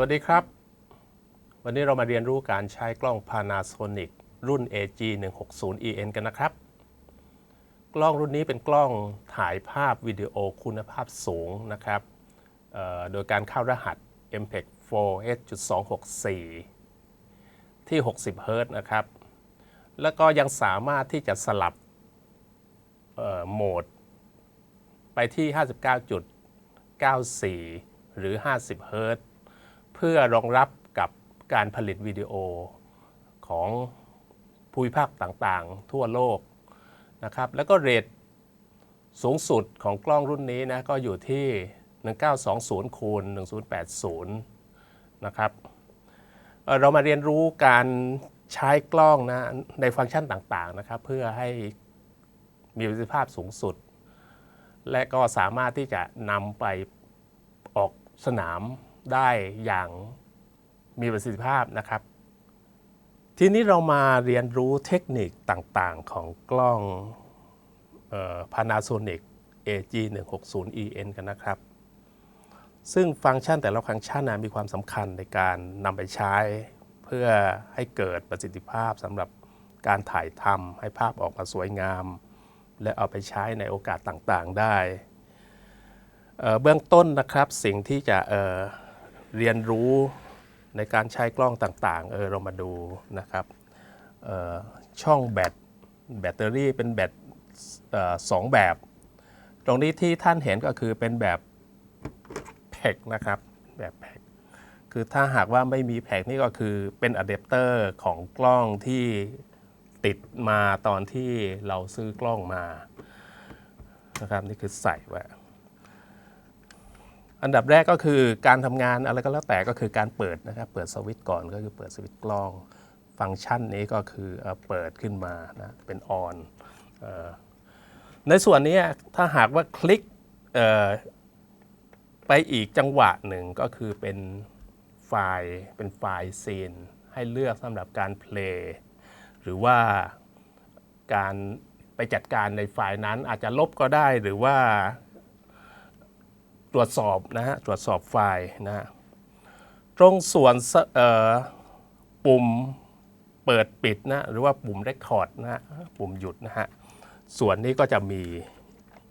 วัสดีครับ วันนี้เรามาเรียนรู้การใช้กล้อง Panasonic รุ่น AG 1 6 0 EN กันนะครับ กล้องรุ่นนี้เป็นกล้องถ่ายภาพวิดีโอคุณภาพสูงนะครับ โดยการเข้ารหัส MPEG 4 H.264 ที่ 60เฮิรต์นะครับ แล้วก็ยังสามารถที่จะสลับโหมด ไปที่ 59.94 หรือ 50เฮิรต์ เพื่อรองรับกับการผลิตวิดีโอของภูมิภาคต่างๆ ทั่วโลกนะครับแล้วก็เรทสูงสุดของกล้องรุ่นนี้นะก็อยู่ที่ 1920คูณ1080 นะครับเอ่อเรามาเรียนรู้การใช้กล้องนะในฟังก์ชันต่างๆนะครับเพื่อให้มีประสิทธิภาพสูงสุด และก็สามารถที่จะนำไปออกสนาม ได้อย่างมีประสิทธิภาพนะครับ ทีนี้เรามาเรียนรู้เทคนิคต่างๆของกล้องออ Panasonic AG 1 6 0 EN กันนะครับ ซึ่งฟังก์ชันแต่ละฟังก์ชันนะมีความสำคัญในการนำไปใช้เพื่อให้เกิดประสิทธิภาพสำหรับการถ่ายทำให้ภาพออกมาสวยงาม และเอาไปใช้ในโอกาสต่างๆได้เเบื้องต้นนะครับสิ่งที่จะ เรียนรู้ในการใช้กล้องต่างๆ เออเรามาดูนะครับช่องแบตแบตเตอรี่เป็นแบตสองแบบ ตรงนี้ที่ท่านเห็นก็คือเป็นแบบแพ็กนะครับแบบแพ็กคือถ้าหากว่าไม่มีแพ็กนี่ก็คือเป็นอะแดปเตอร์ของกล้องที่ติดมาตอนที่เราซื้อกล้องมานะครับนี่คือใส่ไว้ อันดับแรกก็คือการทำงานอะไรก็แล้วแต่ก็คือการเปิดนะครับเปิดสวิตช์ก่อนก็คือเปิดสวิตช์กล้อง ฟังก์ชันนี้ก็คือเปิดขึ้นมานะเป็นออนในส่วนนี้ถ้าหากว่าคลิกไปอีกจังหวะหนึ่งก็คือเป็นไฟล์เป็นไฟล์ซีนให้เลือกสำหรับการเพลย์หรือว่าการไปจัดการในไฟล์นั้นอาจจะลบก็ได้หรือว่า ตรวจสอบนะฮะตรวจสอบไฟล์นะฮะตรงส่วนปุ่มเปิดปิดนะหรือว่าปุ่ม Record นะฮะปุ่มหยุดนะฮะส่วนนี้ก็จะมี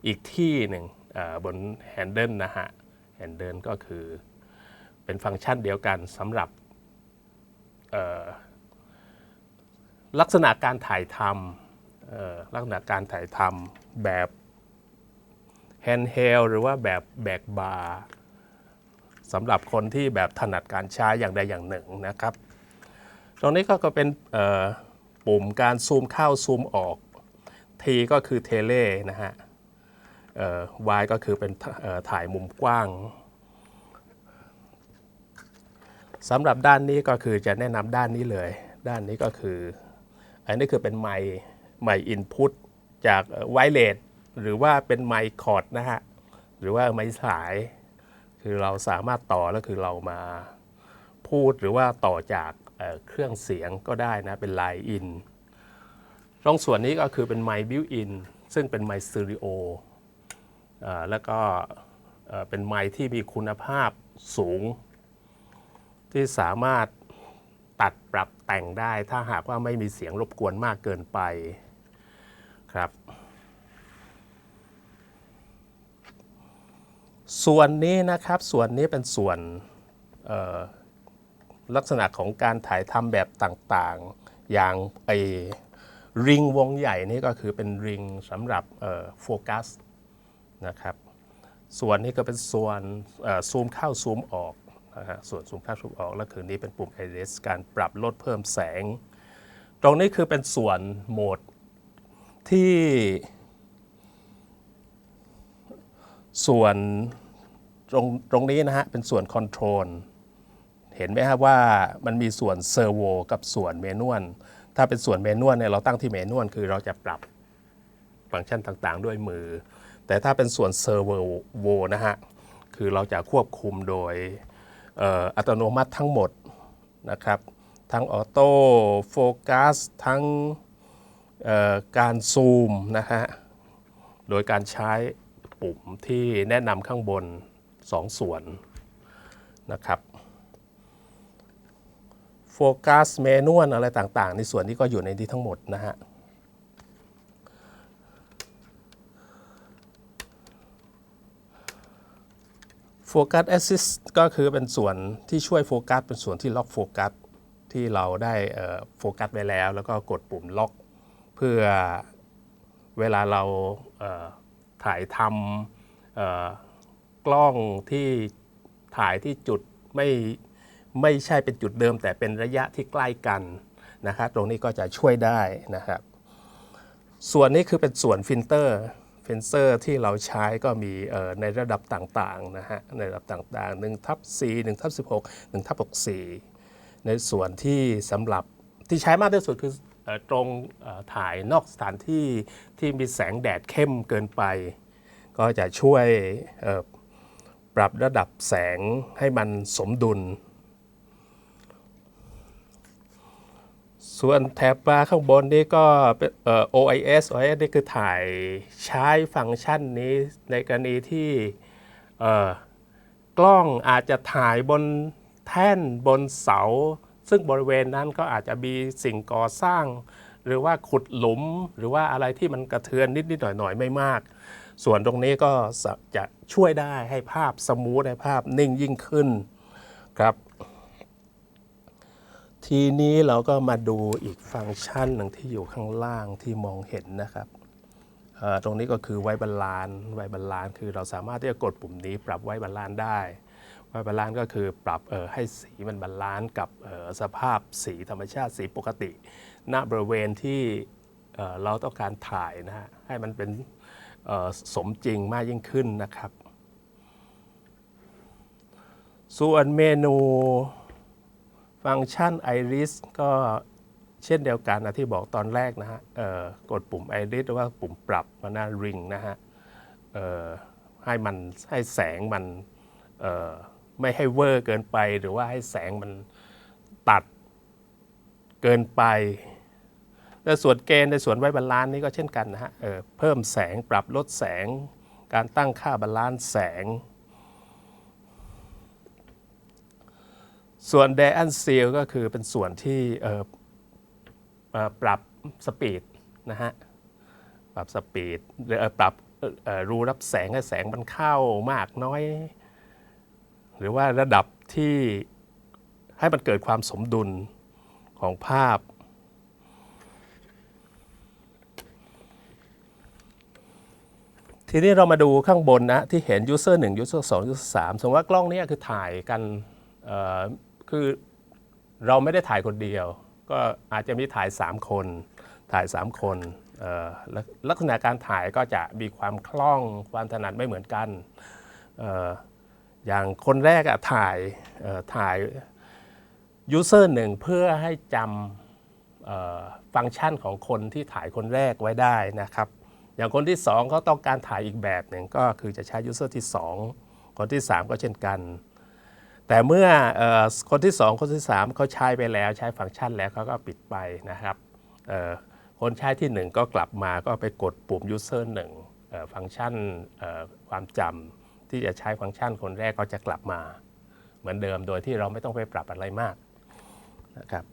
อีกที่หนึ่งเอ่อบน Handle นะฮะ Handle ก็คือเป็นฟังก์ชันเดียวกันสำหรับลักษณะการถ่ายทำลักษณะการถ่ายทำแบบ แฮนด์เฮลหรือว่าแบบแบกบาร์สำหรับคนที่แบบถนัดการใช้อย่างใดอย่างหนึ่งนะครับ ตรงนี้ก็เป็นปุ่มการซูมเข้าซูมออก T ก็คือเทเลนะฮะ Y ก็คือเป็นถ่ายมุมกว้างสำหรับด้านนี้ก็คือจะแนะนำด้านนี้เลย ด้านนี้ก็คือ อันนี้คือเป็นไมค์ไมค์อินพุตจากไวเลส หรือว่าเป็นไมค์คอร์ดนะฮะ หรือว่าไมค์สาย คือเราสามารถต่อแล้วคือเรามาพูดหรือว่าต่อจากเเครื่องเสียงก็ได้นะเป็นไลน์อินตรงส่วนนี้ก็คือเป็นไมค์บิวอินซึ่งเป็นไมค์สตอริโอแล้วก็เอ่อเป็นไมค์ที่มีคุณภาพสูง ที่สามารถตัดปรับแต่งได้ถ้าหากว่าไม่มีเสียงรบกวนมากเกินไปครับ ส่วนนี้นะครับส่วนนี้เป็นส่วนลักษณะของการถ่ายทำแบบต่างๆ อย่างไอริงวงใหญ่นี่ก็คือเป็นริงสำหรับโฟกัสนะครับส่วนนี้ก็เป็นส่วนซูมเข้าซูมออกนะฮะส่วนซูมเข้าซูมออกแล้วคือนี้เป็นปุ่ม iris การปรับลดเพิ่มแสง ตรงนี้คือเป็นส่วนโหมดที่ ส่วนตรงตรงนี้นะฮะเป็นส่วนคอนโทรลเห็นไหมครับว่ามันมีส่วนเซอร์โวกับส่วนเมนวลถ้าเป็นส่วนเมนวลเนี่ยเราตั้งที่เมนวลคือเราจะปรับฟังก์ชันต่างๆ ด้วยมือ แต่ถ้าเป็นส่วนเซอร์โวนะฮะคือเราจะควบคุมโดยอัตโนมัติทั้งหมดนะครับ ทั้งออโต้โฟกัสทั้งการซูมนะฮะโดยการใช้ ปุ่มที่แนะนำข้างบน 2ส่วนนะครับโฟกัสเมนวลอะไรต่างๆ ในส่วนนี้ก็อยู่ในนี้ทั้งหมดนะฮะโฟกัสแอสซิสก็คือเป็นส่วนที่ช่วยโฟกัสเป็นส่วนที่ล็อกโฟกัสที่เราได้โฟกัสไว้แล้ว แล้วก็กดปุ่มล็อก เพื่อเวลาเราเอ่อ ถ่ายทำกล้องที่ถ่ายที่จุดไม่ไม่ใช่เป็นจุดเดิม แต่เป็นระยะที่ใกล้กันนะครับตรงนี้ก็จะช่วยได้นะครับ ส่วนนี้คือเป็นส่วนฟิลเตอร์ฟิลเตอร์ที่เราใช้ก็มีในระดับต่างๆนะฮะในระดับต่างๆ1ทับ4 1ทับ16 1ทับ64 ในส่วนที่สำหรับที่ใช้มากที่สุดคือ ตรงถ่ายนอกสถานที่ที่มีแสงแดดเข้มเกินไป ก็จะช่วยปรับระดับแสงให้มันสมดุล ส่วนแถบบาร์ข้างบนนี่ก็เป็น OIS OIS นี่คือถ่ายใช้ฟังก์ชันนี้ในกรณีที่กล้องอาจจะถ่ายบนแท่นบนเสา ซึ่งบริเวณนั้นก็อาจจะมีสิ่งก่อสร้าง หรือว่าขุดหลุมหรือว่าอะไรที่มันกระเทือนนิดๆหน่อยๆไม่มาก ส่วนตรงนี้ก็จะช่วยได้ให้ภาพสมูทให้ภาพนิ่งยิ่งขึ้นครับ ทีนี้เราก็มาดูอีกฟังก์ชันหนึ่งที่อยู่ข้างล่างที่มองเห็นนะครับตรงนี้ก็คือไว้บาลานไว้บาลานคือเราสามารถที่จะกดปุ่มนี้ปรับไว้บาลานได้ ไว้บาลานซ์ก็คือปรับเออให้สีมันบาลานซ์กับสภาพสีธรรมชาติสีปกติ ณบริเวณที่เราต้องการถ่ายนะฮะให้มันเป็นสมจริงมากยิ่งขึ้นนะครับ ส่วนเมนูฟังก์ชัน Iris ก็เช่นเดียวกันนะที่บอกตอนแรกนะฮะกดปุ่ม Iris หรือว่าปุ่มปรับมาหน้า Ring นะฮะให้มันให้แสงมันเไม่ให้เวอร์เกินไป หรือว่าให้แสงมันตัดเกินไปแต่ส่วนเกณฑ์ในส่วนไว้บาลานซ์นี่ก็เช่นกันนะฮะเอ่อเพิ่มแสงปรับลดแสง การตั้งค่าบาลานซ์แสง ส่วน d ดนซีลก็คือเป็นส่วนที่เอ่อปรับสปีดนะฮะปรับสปีดหรือเอ่อปรับรูรับแสงให้แสงมันเข้ามากน้อย หรือว่าระดับที่ให้มันเกิดความสมดุลของภาพ ทีนี้เรามาดูข้างบนนะ ที่เห็น user 1 user 2 user 3สมมติว่ากล้องนี้คือถ่ายกันคือเราไม่ได้ถ่ายคนเดียว ก็อาจจะมีถ่าย 3 คน ถ่าย 3 คนลักลักษณะการถ่ายก็จะมีความคล่องความถนัดไม่เหมือนกันเอย่างคนแรกอะถ่ายเอ่อถ่าย user หนึ่งเพื่อให้จำฟังก์ชันของคนที่ถ่ายคนแรกไว้ได้นะครับ อย่างคนที่2เขาต้องการถ่ายอีกแบบหนึ่งก็คือจะใช้ user ที่ 2 คนที่ 3 ก็เช่นกัน แต่เมื่อออคนที่ 2 คนที่ 3เขาใช้ไปแล้วใช้ฟังก์ชันแล้วเขาก็ปิดไปนะครับคนใช้ที่ 1 ก็กลับมาก็ไปกดปุ่ม user 1เอ่อฟังก์ชันความจำ ที่จะใช้ฟังก์ชันคนแรกก็จะกลับมา เหมือนเดิมโดยที่เราไม่ต้องไปปรับอะไรมากนะครับ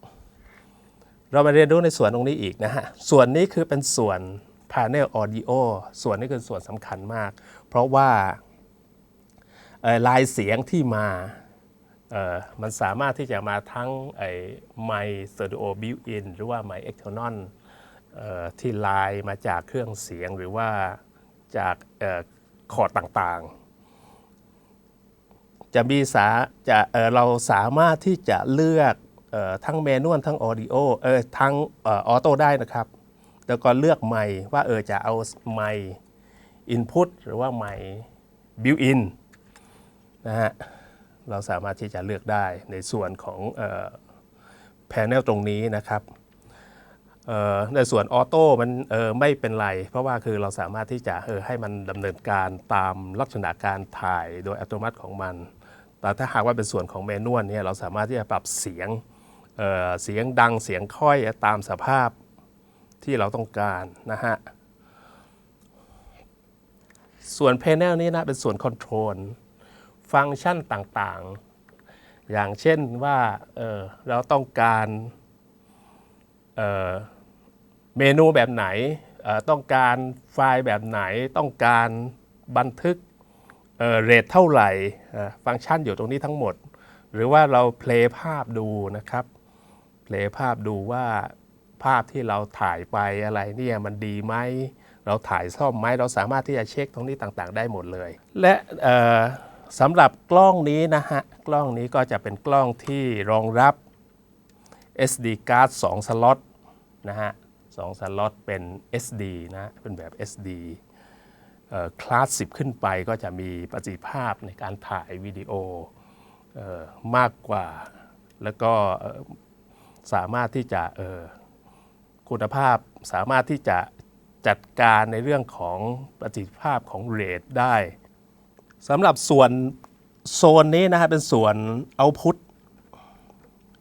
เรามาเรียนรู้ในส่วนตรงนี้อีกนะฮะ ส่วนนี้คือเป็นส่วน Panel Audio ส่วนนี้คือส่วนสำคัญมาก เพราะว่าลายเสียงที่มา มันสามารถที่จะมาทั้งไอไมค์สตูดิโอบิวอินหรือว่าไมค์เอ็กโทนอนที่ไลน์มาจากเครื่องเสียงหรือว่าจากออคอร์ดต่างๆ จะมีสาจะเเราสามารถที่จะเลือกออทั้งเมนวลทั้งออดิโอเออทั้งออโต้ได้นะครับ แล้วก็เลือกไมค์ว่าเออจะเอาไมค์อินพุตหรือว่าไมค์บิวอินนะฮะเราสามารถที่จะเลือกได้ในส่วนของแผงตรงนี้นะครับในส่วนออโต้มันไม่เป็นไร เพราะว่าคือเราสามารถที่จะเออให้มันดำเนินการตามลักษณะการถ่ายโดยอัตโนมัติของมัน แต่ถ้าหากว่าเป็นส่วนของเมนวลเนี่ยเราสามารถที่จะปรับเสียงเเสียงดังเสียงค่อยตามสภาพที่เราต้องการนะฮะ ส่วน Panel นี้นะเป็นส่วนคอนโทรลฟังก์ชันต่างอย่างเช่นว่าเเราต้องการเเมนูแบบไหนต้องการไฟล์แบบไหนต้องการบันทึก เรทเท่าไหร่ฟังก์ชันอยู่ตรงนี้ทั้งหมด หรือว่าเราเพลย์ภาพดูนะครับเพลย์ภาพดูว่าภาพที่เราถ่ายไปอะไรเนี่ยมันดีไหมเราถ่ายซ่อมไหมเราสามารถที่จะเช็คตรงนี้ต่างๆ ได้หมดเลย และสำหรับกล้องนี้นะฮะกล้องนี้ก็จะเป็นกล้องที่รองรับ SD card 2สล็อตนะฮะสองสล็อตเป็น SD นะเป็นแบบ SD คลาส10ขึ้นไปก็จะมีประสิทธิภาพในการถ่ายวิดีโออมากกว่า แล้วก็สามารถที่จะคุณภาพสามารถที่จะจัดการในเรื่องของประสิทธิภาพของเรทได้สำหรับส่วนโซนนี้นะฮะเป็นส่วน output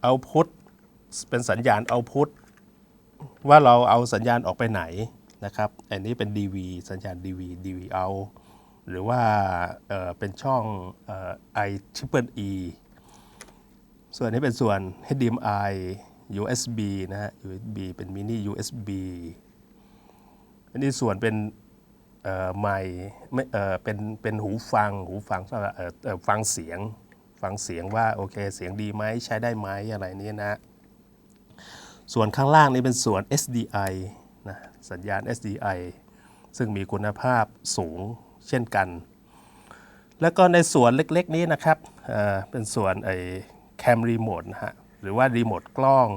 output เป็นสัญญาณ output ว่าเราเอาสัญญาณออกไปไหน นะครับ อันนี้เป็น DV สัญญาณ DV DV out หรือว่าเเป็นช่องเอ่อ I triple E ส่วนนี้เป็นส่วน HDMI USB นะฮะ USB เป็น mini USB อันนี้ส่วนเป็นไมค์ไม่เออเป็นเป็นหูฟังหูฟังสำหรับฟังเสียงฟังเสียงว่าโอเคเสียงดีไหมใช้ได้ไหมอะไรนี้นะ ส่วนข้างล่างนี้เป็นส่วน SDI สัญญาณ SDI ซึ่งมีคุณภาพสูงเช่นกัน แล้วก็ในส่วนเล็กๆนี้นะครับเป็นส่วนไอ้แคมรีโมทนะฮะหรือว่ารีโมทกล้อง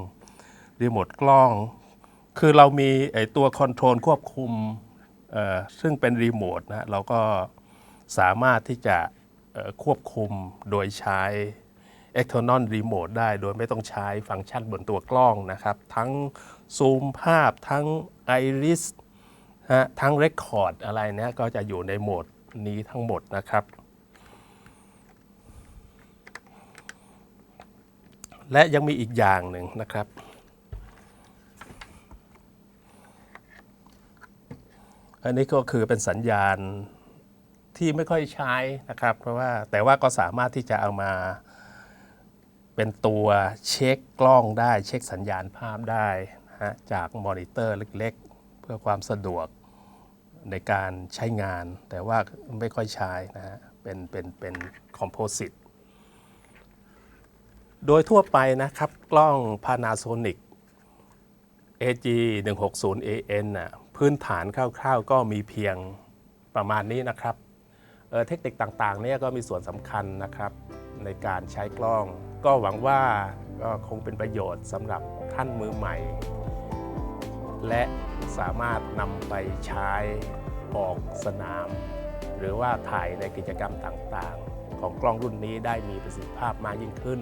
รีโมทกล้อง คือเรามีไอ้ตัวคอนโทรลควบคุมซึ่งเป็นรีโมทนะเราก็สามารถที่จะควบคุมโดยใช้ external remote ได้โดยไม่ต้องใช้ฟังก์ชันบนตัวกล้องนะครับ ทั้ง ซูมภาพทั้ง iris ฮะทั้ง record อะไรเนี่ยก็จะอยู่ในโหมดนี้ทั้งหมดนะครับ และยังมีอีกอย่างหนึ่งนะครับ อันนี้ก็คือเป็นสัญญาณที่ไม่ค่อยใช้นะครับ เพราะว่าแต่ว่าก็สามารถที่จะเอามาเป็นตัวเช็คกล้องได้ เช็คสัญญาณภาพได้ จากมอนิเตอร์เล็กๆ เพื่อความสะดวกในการใช้งาน แต่ว่าไม่ค่อยใช้นะฮะเป็นเป็นเป็นคอมโพสิตโดยทั่วไปนะครับ กล้อง Panasonic AG 160 AN น่ะพื้นฐานคร่าวๆ ก็มีเพียงประมาณนี้นะครับเเทคนิคต่างๆเนี่ยก็มีส่วนสำคัญนะครับ ในการใช้กล้อง ก็หวังว่าก็คงเป็นประโยชน์สำหรับท่านมือใหม่ และสามารถนำไปใช้ออกสนาม หรือว่าถ่ายในกิจกรรมต่างๆ ของกล้องรุ่นนี้ได้มีประสิทธิภาพมากยิ่งขึ้น